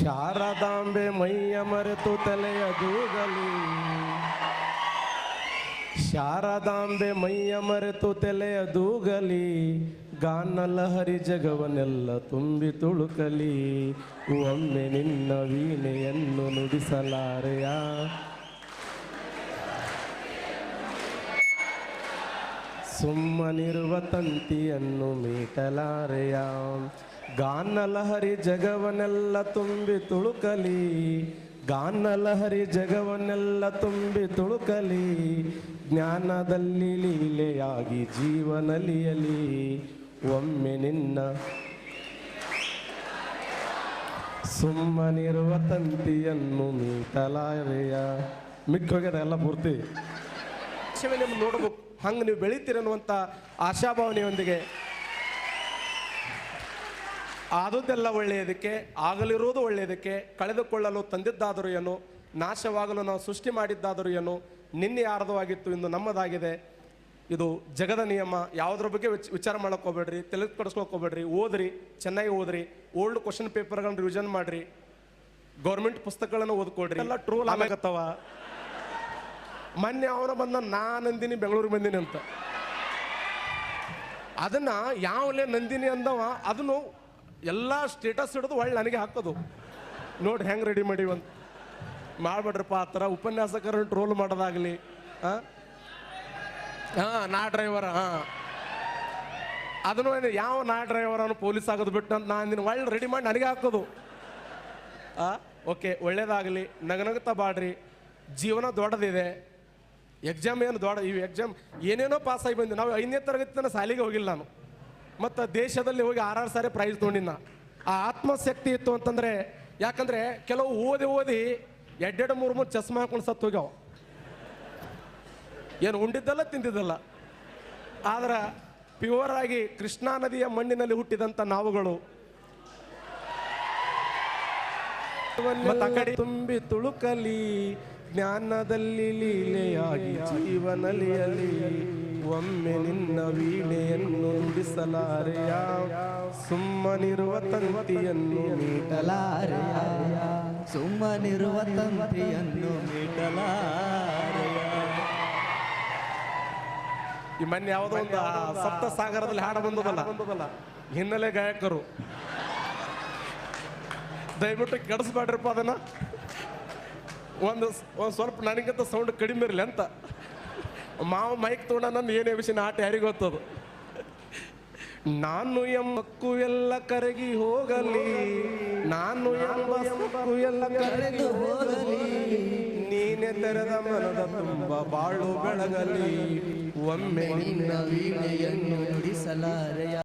ಶಾರದಾಂಬೆ ಮೈಯ ಮರೆತು ತಲೆಯ ದೂಗಲಿ ಶಾರದಾಂಬೆ ಮೈಯ ಮರೆತು ತಲೆಯ ದೂಗಲಿ ಗಾನ ಲಹರಿ ಜಗವನ್ನೆಲ್ಲ ತುಂಬಿ ತುಳುಕಲಿ. ಒಮ್ಮೆ ನಿನ್ನ ವೀಣೆಯನ್ನು ನುಡಿಸಲಾರೆಯ? ಸುಮ್ಮನಿರುವ ತಂತಿಯನ್ನು ಮೀಟಲಾರೆಯ? ಗಾನ ಜಗವನೆಲ್ಲ ತುಂಬಿ ತುಳುಕಲಿ, ಗಾನಲಹರಿ ಜಗವನ್ನೆಲ್ಲ ತುಂಬಿ ತುಳುಕಲಿ, ಜ್ಞಾನದಲ್ಲಿ ಲೀಲೆಯಾಗಿ ಜೀವನಲಿಯಲಿ ಒಮ್ಮೆ ನಿನ್ನ ಸುಮ್ಮನಿರುವ ತಂತಿಯನ್ನು ಮೀಟಲಾರೆಯ ಮಿಕ್ಕೋಗ್ಯದ ಎಲ್ಲ ಪೂರ್ತಿ. ನಿಮ್ಮನ್ನು ನೋಡ್ಬೇಕು. ಹಂಗೆ ನೀವು ಬೆಳಿತೀರ ಅನ್ನುವಂಥ ಆಶಾಭಾವನೆಯೊಂದಿಗೆ ಆದುದೆಲ್ಲ ಒಳ್ಳೆಯದಕ್ಕೆ ಆಗಲಿರುವುದು ಒಳ್ಳೆಯದಕ್ಕೆ ಕಳೆದುಕೊಳ್ಳಲು ತಂದಿದ್ದಾದರೂ ಏನು ನಾಶವಾಗಲು ನಾವು ಸೃಷ್ಟಿ ಮಾಡಿದ್ದಾದರೂ ಏನು ನಿನ್ನೆ ಯಾರದೋ ಆಗಿತ್ತು ಇಂದು ನಮ್ಮದಾಗಿದೆ. ಇದು ಜಗದ ನಿಯಮ ಯಾವುದ್ರ ಬಗ್ಗೆ ವಿಚ್- ವಿಚಾರ ಮಾಡಕ್ಕೆ ಹೋಗ್ಬೇಡ್ರಿ ತಲೆ ಹೋಗ್ಬೇಡ್ರಿ ಓದ್ರಿ ಚೆನ್ನಾಗಿ ಓದ್ರಿ ಓಲ್ಡ್ ಕ್ವಶನ್ ಪೇಪರ್ಗಳನ್ನು ರಿವಿಷನ್ ಮಾಡ್ರಿ ಗೌರ್ಮೆಂಟ್ ಪುಸ್ತಕಗಳನ್ನು ಓದ್ಕೊಡ್ರಿ. ಎಲ್ಲ ಟ್ರೋಲ್ ಆಗತ್ತವ ಮೊನ್ನೆ ಅವನ ಬಂದ ನಾನಂದಿನಿ ಬೆಂಗಳೂರು ಬಂದಿನಿ ಅಂತ. ಅದನ್ನ ಯಾವಲೇ ನಂದಿನಿ ಅಂದವ ಅದನ್ನು ಎಲ್ಲ ಸ್ಟೇಟಸ್ ಹಿಡಿದು ಒಳ್ಳೆ ನನಗೆ ಹಾಕೋದು. ನೋಡಿ ಹೆಂಗೆ ರೆಡಿ ಮಾಡಿವಂತ ಮಾಡ್ಬೇಡ್ರಪ್ಪ, ಆ ಥರ ಉಪನ್ಯಾಸಕರನ್ನು ಟ್ರೋಲ್ ಮಾಡೋದಾಗಲಿ ಹಾಂ ಹಾಂ, ನಾ ಡ್ರೈವರ್ ಹಾಂ. ಅದನ್ನು ಏನು ಯಾವ ನಾ ಡ್ರೈವರ್ ಅವನು ಪೊಲೀಸ್ ಆಗೋದು ಬಿಟ್ಟು ಅಂತ ನಾನು ನಿನ್ನ ಒಳ್ಳೆ ರೆಡಿ ಮಾಡಿ ನನಗೆ ಹಾಕೋದು. ಆ? ಓಕೆ ಒಳ್ಳೇದಾಗಲಿ, ನಗನಗುತ್ತಾ ಬಾಡ್ರಿ. ಜೀವನ ದೊಡ್ಡದಿದೆ. ಎಕ್ಸಾಮ್ ಏನು ದೊಡ್ಡ ಇವು ಎಕ್ಸಾಮ್ ಏನೇನೋ ಪಾಸ್ ಆಗಿ ನಾವು ಐದನೇ ತರಗತಿ ತನಕ ಶಾಲೆಗೆ ಹೋಗಿಲ್ಲ ನಾನು. ಮತ್ತು ದೇಶದಲ್ಲಿ ಹೋಗಿ ಆರಾರು ಸಾರಿ ಪ್ರೈಸ್ ತೊಗೊಂಡಿನ ಆ ಆತ್ಮಶಕ್ತಿ ಇತ್ತು ಅಂತಂದರೆ, ಯಾಕಂದರೆ ಕೆಲವು ಓದಿ ಓದಿ ಎರಡೆರಡು ಮೂರು ಮೂರು ಚಸ್ಮಾ ಹಾಕೊಂಡು ಸತ್ತು ಹೋಗ್ಯಾವ. ಏನು ಉಂಡಿದ್ದಲ್ಲ ತಿಂದಿದ್ದಲ್ಲ. ಆದ್ರೆ ಪ್ಯೂರ್ ಆಗಿ ಕೃಷ್ಣಾ ನದಿಯ ಮಣ್ಣಿನಲ್ಲಿ ಹುಟ್ಟಿದಂಥ ನಾವುಗಳು. ತುಂಬಿ ತುಳುಕಲಿ, ಜ್ಞಾನದಲ್ಲಿ ಲೀಲೆಯಾಗಿ, ಜೀವನಲಿಯಲಿ. ಒಮ್ಮೆ ನಿನ್ನ ವೀಣೆಯನ್ನು ನುಡಿಸಲಾರೆಯ ಸುಮ್ಮನಿರುವ ತಂತಿಯನ್ನು ಮೀಟಲಾರೆಯ. ಸುಮ್ಮನಿರುವ ತಂತಿಯನ್ನು ಮೀಟಲಾರೆಯ. ಈ ಮೊನ್ನೆ ಯಾವುದೋ ಒಂದು ಸಪ್ತ ಸಾಗರದಲ್ಲಿ ಹಾಡ ಬಂದದಲ್ಲ? ಹಿನ್ನೆಲೆ ಗಾಯಕರು. ದಯವಿಟ್ಟು ಕೆಡಿಸ್ಬೇಡ್ರಪ್ಪ ಅದನ್ನ. ಒಂದು ಒಂದು ಸ್ವಲ್ಪ ನನಗಿಂತ ಸೌಂಡ್ ಕಡಿಮೆ ಇರಲಿ ಅಂತ. ಮಾವ ಮೈಕ್ ತೊಗೊಂಡ ನನ್ನ ಏನೇ ವಿಷಯ ಆಟ ಯಾರಿಗೆ ಗೊತ್ತದು? ನಾನು ಎಂಬಕ್ಕು ಎಲ್ಲ ಕರಗಿ ಹೋಗಲಿ, ನಾನು ಎಂಬಕ್ಕು ಎಲ್ಲ ಕರಗಿ ಹೋಗಲಿ, ನೀನೆ ತೆರೆದ ಮನದ ತುಂಬ ಬಾಳು ಬೆಳಗಲಿ, ಒಮ್ಮೆ ನಿನ್ನ ವೀಣೆಯನ್ನು ನುಡಿಸಲಾರೆಯ